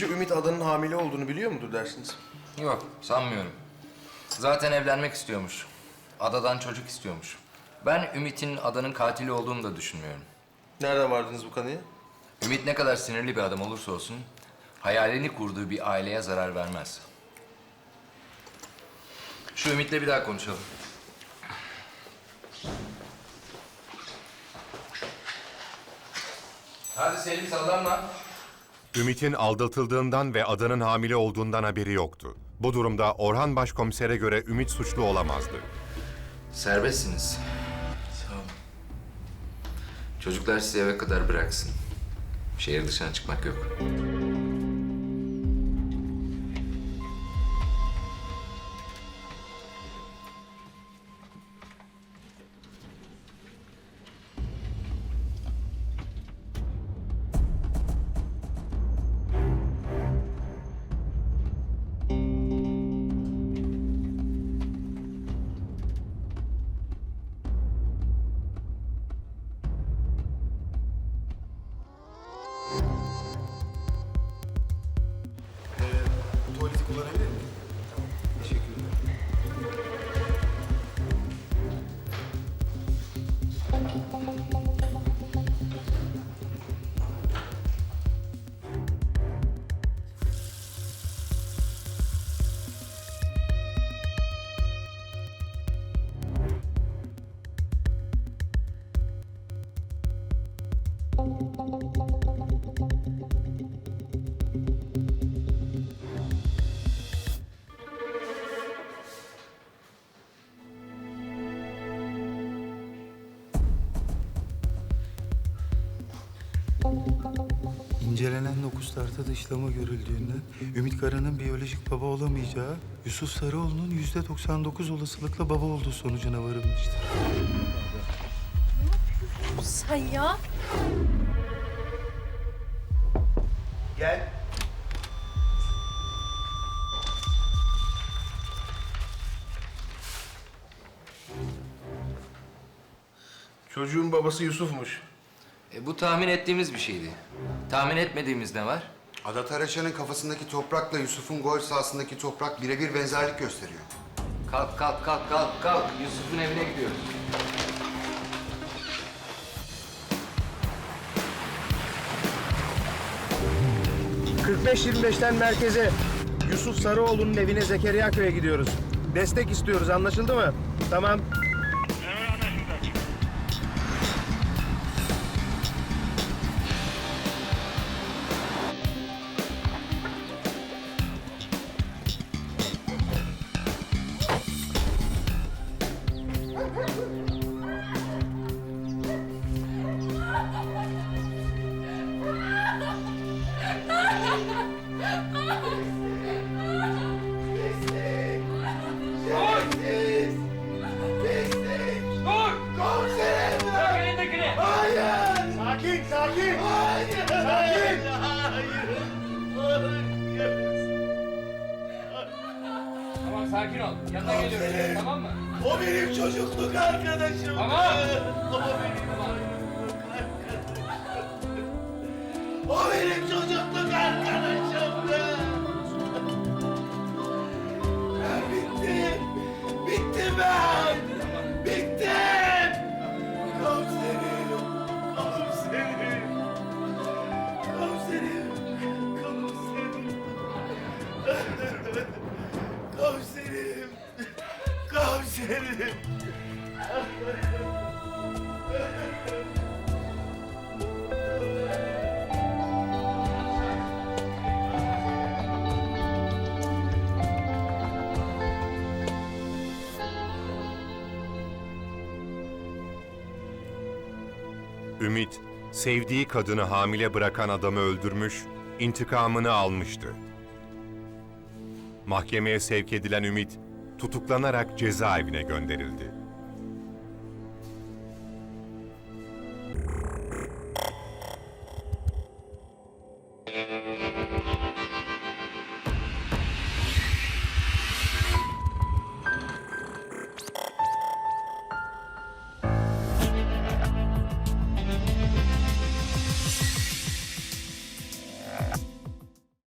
Sizce Ümit Adan'ın hamile olduğunu biliyor mudur dersiniz? Yok, sanmıyorum. Zaten evlenmek istiyormuş. Adadan çocuk istiyormuş. Ben Ümit'in adanın katili olduğunu da düşünmüyorum. Nereden vardınız bu kanıya? Ümit ne kadar sinirli bir adam olursa olsun... ...hayalini kurduğu bir aileye zarar vermez. Şu Ümit'le bir daha konuşalım. Hadi Selim sallanma. Ümit'in aldatıldığından ve adanın hamile olduğundan haberi yoktu. Bu durumda Orhan Başkomiser'e göre Ümit suçlu olamazdı. Serbestsiniz. Sağ olun. Çocuklar sizi eve kadar bıraksın. Şehir dışına çıkmak yok. İncelenen nokuslarda dışlama görüldüğünden Ümit Kara'nın biyolojik baba olamayacağı, Yusuf Sarıoğlu'nun yüzde 99 olasılıkla baba olduğu sonucuna varılmıştır. Sen ya. Gel. Çocuğun babası Yusuf'muş. E, bu tahmin ettiğimiz bir şeydi. Tahmin etmediğimiz ne var? Ada Taraçan'ın kafasındaki toprakla Yusuf'un gol sahasındaki toprak birebir benzerlik gösteriyor. Kalk, kalk, kalk, kalk, kalk. Yusuf'un evine gidiyoruz. Merkeze Yusuf Sarıoğlu'nun evine Zekeriya Köy'e gidiyoruz. Destek istiyoruz anlaşıldı mı? Tamam. Sakin, sakin. Hayır. Sakin. Tamam sakin ol. Yanına geliyorum. Tamam mı? O benim çocukluk arkadaşım. Tamam. O benim Bittim ben. Bittim. Komiserim. Komiserim. Komiserim. Komiserim. Komiserim. Komiserim. Ümit, sevdiği kadını hamile bırakan adamı öldürmüş, intikamını almıştı. Mahkemeye sevk edilen Ümit, tutuklanarak cezaevine gönderildi.